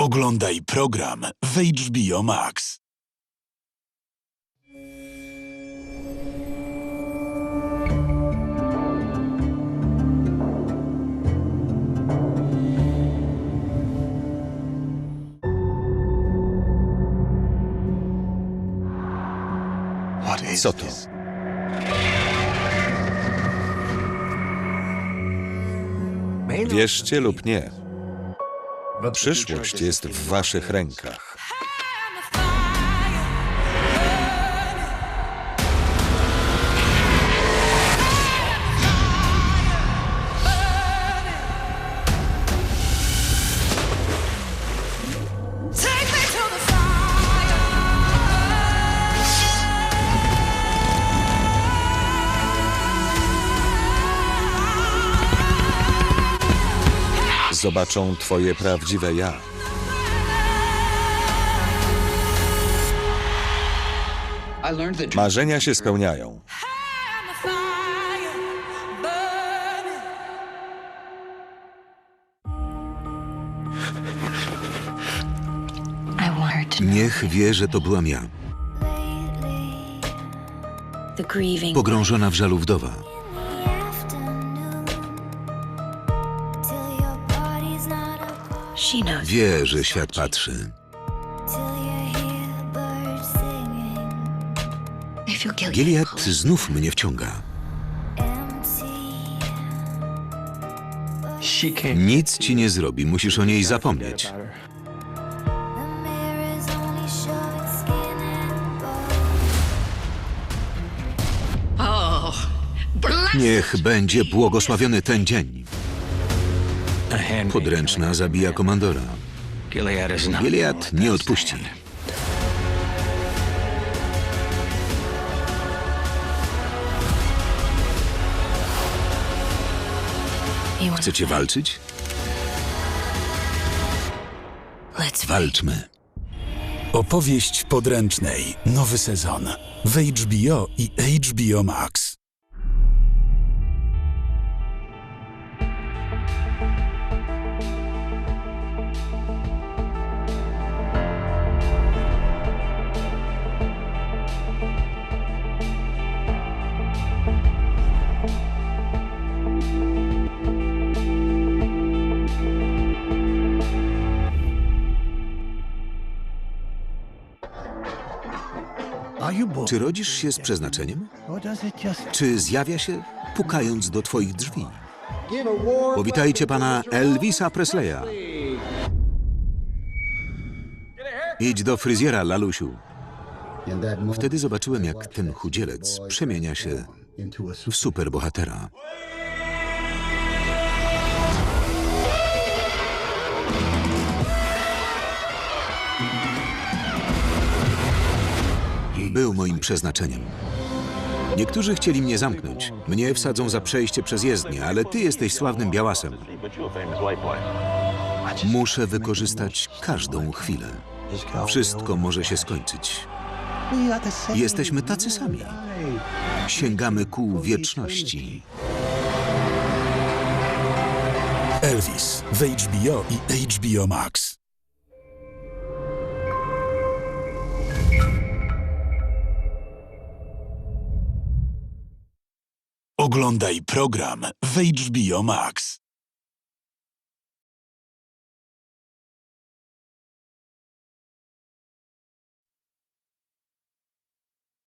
Oglądaj program w HBO Max. Co to? Wierzcie lub nie, przyszłość jest w waszych rękach. Zobaczą twoje prawdziwe ja. Marzenia się spełniają. Niech wie, że to byłam ja, pogrążona w żalu wdowa. Wie, że świat patrzy. Gilead znów mnie wciąga. Nic ci nie zrobi, musisz o niej zapomnieć. Niech będzie błogosławiony ten dzień. Podręczna zabija komandora. Gilead nie odpuści. Chcecie walczyć? Walczmy. Opowieść podręcznej. Nowy sezon w HBO i HBO Max. Czy rodzisz się z przeznaczeniem? Czy zjawia się, pukając do twoich drzwi? Powitajcie pana Elvisa Presleya. Idź do fryzjera, lalusiu. Wtedy zobaczyłem, jak ten chudzielec przemienia się w superbohatera. Był moim przeznaczeniem. Niektórzy chcieli mnie zamknąć. Mnie wsadzą za przejście przez jezdnię, ale ty jesteś sławnym białasem. Muszę wykorzystać każdą chwilę. Wszystko może się skończyć. Jesteśmy tacy sami. Sięgamy ku wieczności. Elvis w HBO i HBO Max. Oglądaj program w HBO Max.